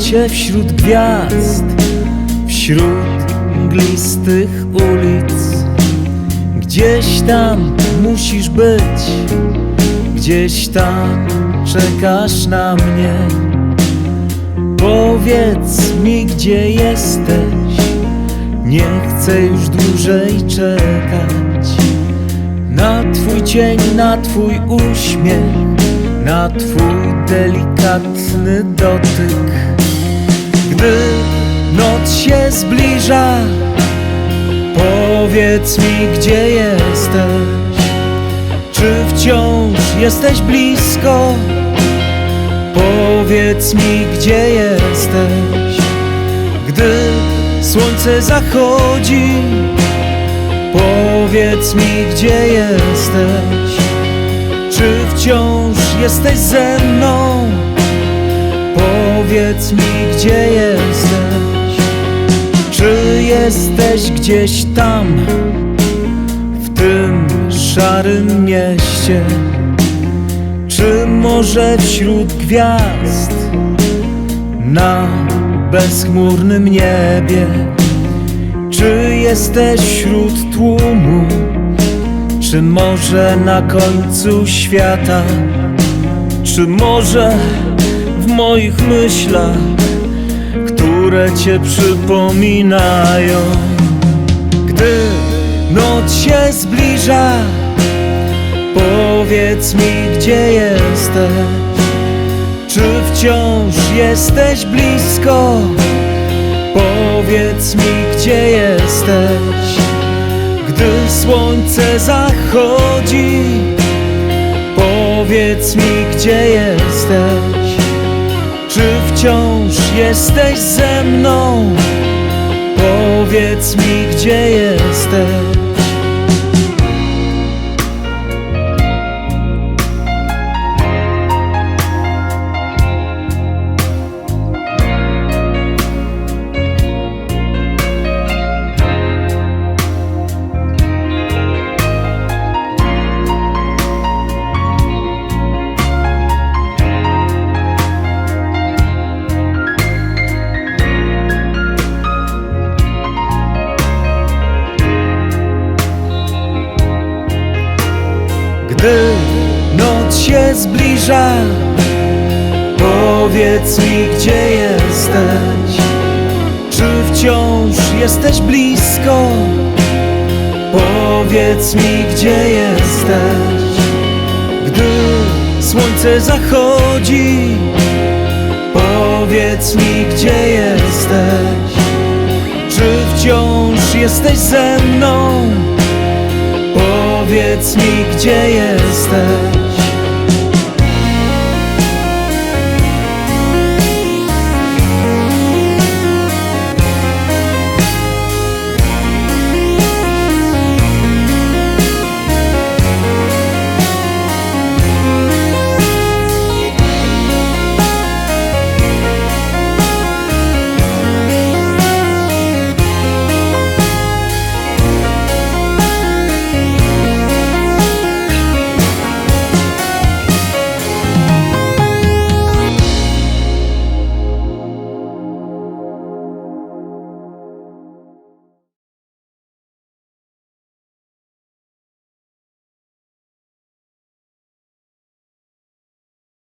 się wśród gwiazd, wśród mglistych ulic. Gdzieś tam musisz być, gdzieś tam czekasz na mnie. Powiedz mi, gdzie jesteś, nie chcę już dłużej czekać. Na twój cień, na twój uśmiech, na twój delikatny dotyk. Gdy noc się zbliża, powiedz mi, gdzie jesteś. Czy wciąż jesteś blisko? Powiedz mi, gdzie jesteś. Gdy słońce zachodzi, powiedz mi, gdzie jesteś. Czy wciąż jesteś ze mną? Powiedz mi, gdzie jesteś. Czy jesteś gdzieś tam, w tym szarym mieście? Czy może wśród gwiazd na bezchmurnym niebie? Czy jesteś wśród tłumu? Czy może na końcu świata? Czy może w moich myślach, które cię przypominają? Gdy noc się zbliża, powiedz mi, gdzie jesteś? Czy wciąż jesteś blisko? Powiedz mi, gdzie jesteś? Gdy słońce zachodzi, powiedz mi, gdzie jesteś? Czy wciąż jesteś ze mną? Powiedz mi, gdzie jesteś? Gdy noc się zbliża, powiedz mi, gdzie jesteś. Czy wciąż jesteś blisko? Powiedz mi, gdzie jesteś. Gdy słońce zachodzi, powiedz mi, gdzie jesteś. Czy wciąż jesteś ze mną? Powiedz mi, gdzie jesteś